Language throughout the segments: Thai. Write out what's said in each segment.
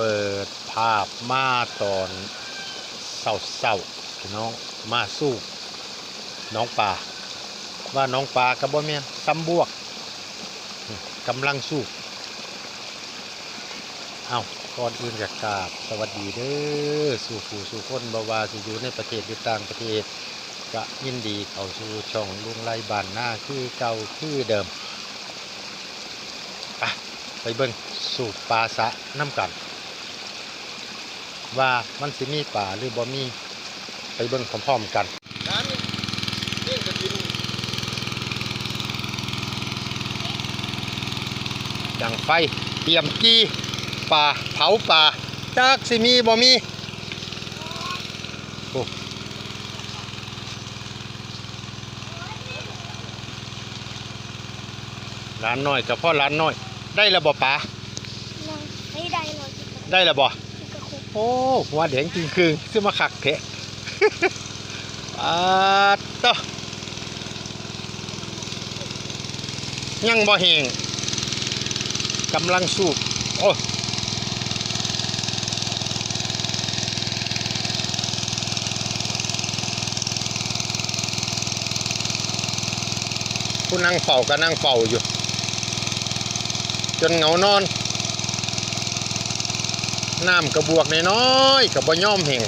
เปิดภาพมาตอนเศร้าๆพี่น้องมาสู้ น้องปลาว่าน้องปลากระบอกแม่นซ้ำบวกกำลังสู้เอาก่อนอื่นจากกราบสวัสดีเด้อสู่ผู้สู่คนบาวาสิอยู่ในประเทศหรือต่างประเทศก็ยินดีเข้าสู่ช่องลุงไล่บานหน้าคือเก่าคือเดิม ไปไปเบิ่งสู่ปลาสะน้ำกัน ว่ามันสิมีป่าหรือบ่มีไปเบิ่งพร้อมๆกันร้านนี่เลี้ยงกระทินดังไฟเตรียมจีป่าเผาป่าจากสิมีบ่มีโอ้ร้านน้อยกับพ่อร้านน้อย ได้แล้วบ่ป่ายังไม่ได้เลยที่กระได้แล้วบ่ที่กระคุก โอ้หัวแดงจริงคือซื้อมาขักเทะอาตะยังบ่แหงกำลังสูบโอ้ผู้นั่งเฝ้าก็นั่งเฝ้าอยู่ จนเหงานอน น้ำกระบวกน้อยๆกับบ่ย่อมแห่ง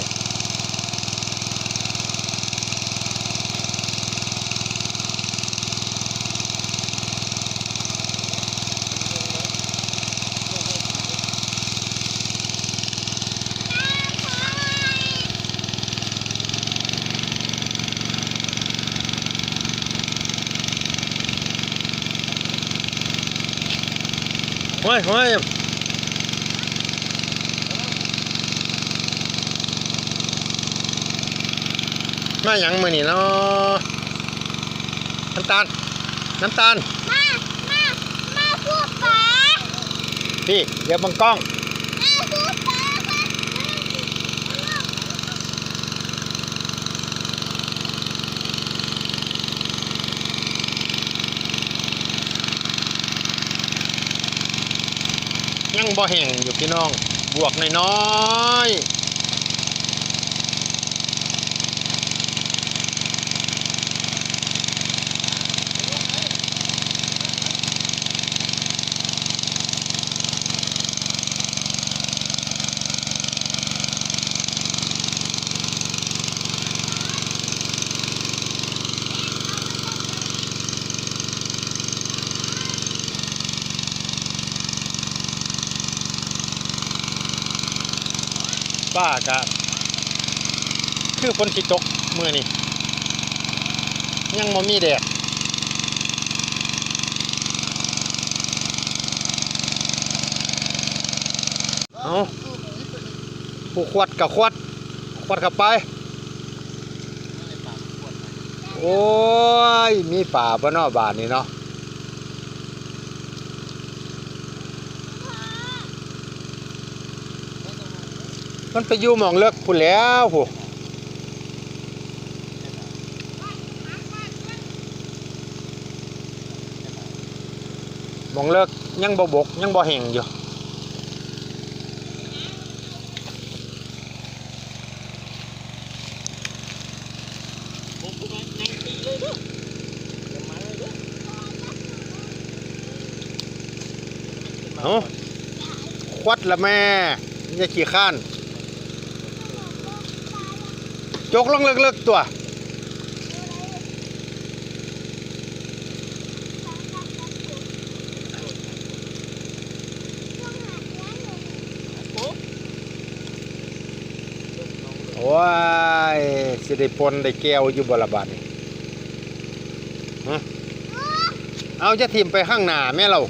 เฮ้ยเฮ้ย มาหยังมือนี่เนาะน้ำตาล น้ำตาล มา มา มาพูดป๋าพี่เดี๋ยวบังกล้อง มาพูดป๋าค่ะยังบ่แห้งอยู่พี่น้อง บวกน้อยๆ ป้ากะคือฝนสิตกมือนี่ยังบ่มีแดดเอาผู้ขวดกับขวดขวดเข้าไป โอ้ย มีป่าบ่เนอบานนี่เนาะ มันไปอยู่หมองเลิกพูนแล้วผู้มองเลิกยังบ่บกยังบ่แห้งอยู่เลยเด้ออย่ามาเลยเด้อเอาควัดละแม่อย่าขี้ข้าน จกลงเลิกๆตัว โอ้ย สิได้ปนได้แก้วอยู่บลบาดนี่ฮะเอาจะทิมไปข้างหน้าแม่เรา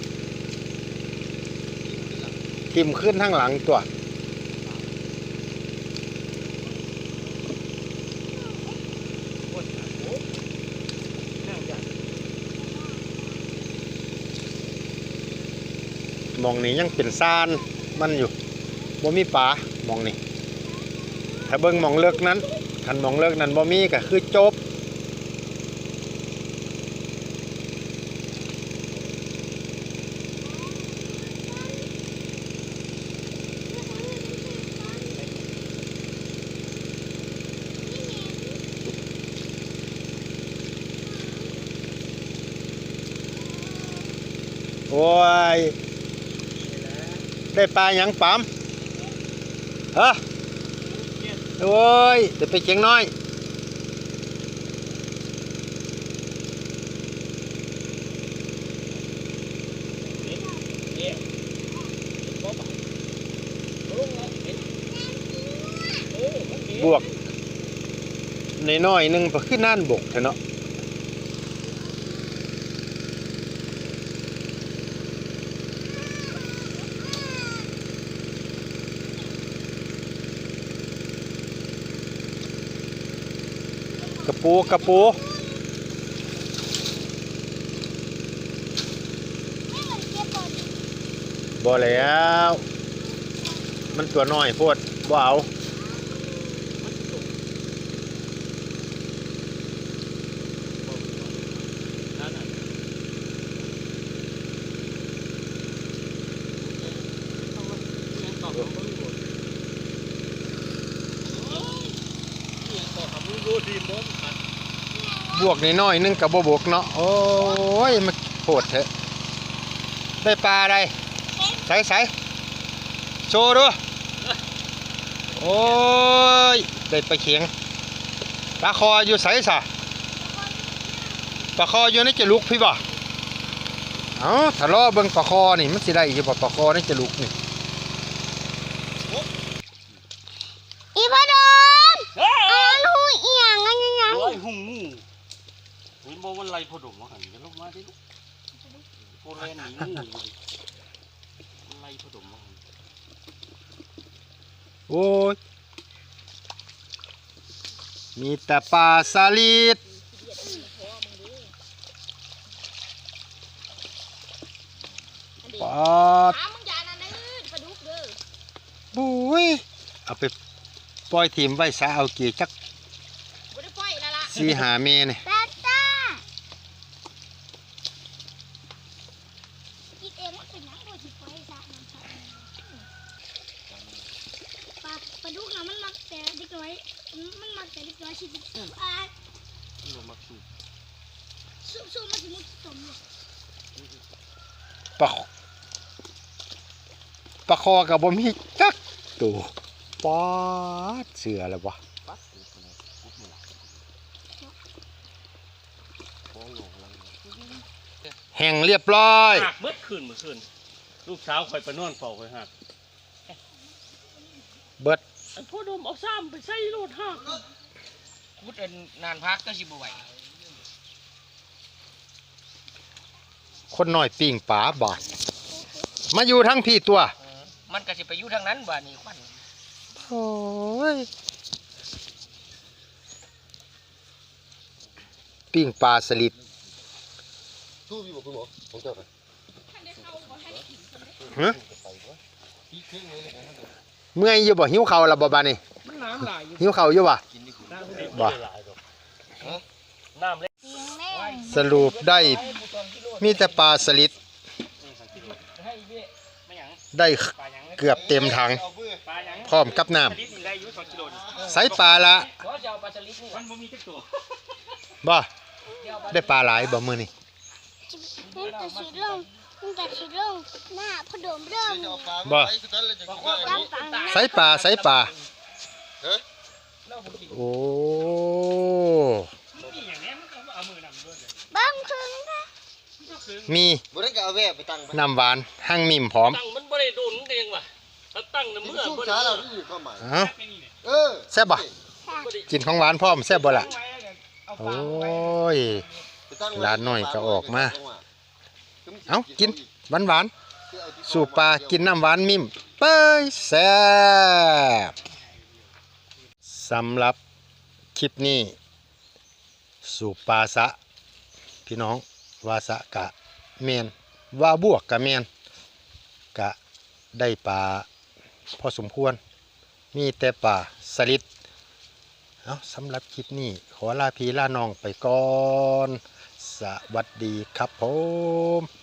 ทิมขึ้นข้างหลังตัว มองนี่ยังเป็นซานมันอยู่บ่มีปลามองนี่ถ้าเบิ้งมองเลิกนั้นคันมองเลิกนั้นบ่มีก็คือจบโอ้ย ได้ปลาหยังปั๊มเออโอ้ยเดี๋ยวไปเชียงน้อยเนี่ยบ่บ่ลงแล้วเห็นเออมันมีบวกในน้อยๆหนึงพอขึ้นน่านบกเถอะเนาะ ปูกระปูเหมือนเก็บบอลบ่แล้ว มันตัวน้อยโพดบ่เอานั่นน่ะเอามาเสียงตอบมันบ่รู้โอ้ยเสียงตอบมันบ่รู้ดีม บวกในน้อยๆนึงกับบ่บวกเนาะโอ้ยมันโพดเถอะได้ปลาอะไรใส่ใส่โชว์ดูโอ้ยได้ปลาเขียงปลาคออยู่ใส่ซะปลาคออยู่ในจะลุกพี่บ่เอ้าถ้ารอเบิ่งปลาคอนี่มันสิได้อยู่บ่ปลาคอในจะลุกนี่ อีพอดม เฮ้ย อันนั้นหูเอียงอันยังไง โอ้ยหุ่งงูเห็นบอกว่าไล่ พอดมมาหันกันลงมาดิลูกโคแลนหนีงูอยู่ดิมันไล่พอดมมาหันโอ้ย มีแต่ปลาสลิดปลาถามมึงอย่านั่นเลยปลาดุกเด้อบุ้ยเอาไปปล่อยทีมไว้ซะเอาเกี่จักบ่ได้ปล่อยแล้วล่ะสีหาเมเนี่ย ตาตาคิดเอง ว่าเป็นหยังบ่สิปล่อยซะมันซะปลาปลาดุกน่ะมันมักแต่เด็กน้อยมันมักแต่เด็กน้อยชีวิตอ่ามันลงมาสูบสู้ๆมันสิมุดสมอยู่ปลาปลาคอกับบ่มีจักตัวปลาดเสือแล้ววะปั๊บปุ๊บเลยปุ๊บเลยโอ้โหอะไรเนี่ยแห่งเรียบร้อยหักเมื่อคืนเมื่อคืน ลูกสาวคอยไปนอนเฝ้าคอยหักเบิดอันพ่อดมเอาซ้ำไปใส่รถหักพุดเอินนานพักก็สิบ่ไหวคนน้อยปิ้งปลาบาดมาอยู่ทั้งพี่ตัว เออมันก็สิไปอยู่ทางนั้นบ่านี่ควันโอ้ยปิ้งปลาสลิดสู้พี่บอกคุณหมอผมเจอกัน ฮะเมื่อยอยู่บ่หิวข้าวและบ่บาดนี่มันน้ำหลายอยู่หิวข้าวอยู่บ่บ่น้ำเล็กเสียงแม่สรุปได้มีแต่ปลาสลิดให้เบี้ยไม่หยังได้ปลาหยังเกือบเต็มถังปลาหยังพร้อมกับน้ชนิดนี้ได้อายุสองกิโลนี่ำใส่ปลาละขอจะเอาปลาสลิดนี่มันบ่มีจักตัวบ่เดี๋ยวเอาปลาได้ปลาหลายบ่มื้อนี้มันจะสิลง มันจะสิลงหน้าพอดมเริ่มจะเอาปลาบ่ไว้คือนั้นเลยจะกินได้ตั้งตังใส่ปลาใส่ปลาเราบ่กินโอ้นี่อย่างนี้มันก็เอามือนำด้วยเลยบ้างครึ่งค่ะมีบ่ได้ก็เอาแวะไปตั้งไปน้ำหวานหั่งมิมพร้อมตั้งมันบ่ได้โดนมันก็ยังว่ะถ้าตั้งน้ำนี่เมื่อสู้บ่ช้าได้เราเมื่อที่อยู่ความหมายเอ้าเป็นนี่เนี่ยเออแซ่บบ่บ่ได้กินของหวานพร้อมแซ่บบ่ล่ะเอาโอปลาไว้้ยไปตั้งไว้หลานน้อยก็ออกมาคือมันสิ เอ้ากินหวานหวานคือเอาที่ๆสูบปลากินน้ำหวานมิมเป้ยแซ่บสำหรับคลิปนี้ สูบปลาสะ พี่น้องว่าสะกะเมนว่าบวกกะเมนกะได้ปลาพอสมควร มีแต่ปลาสลิดเอาสำหรับคลิปนี้ ขอลาพี่ลาน้องไปก่อน สวัสดีครับผม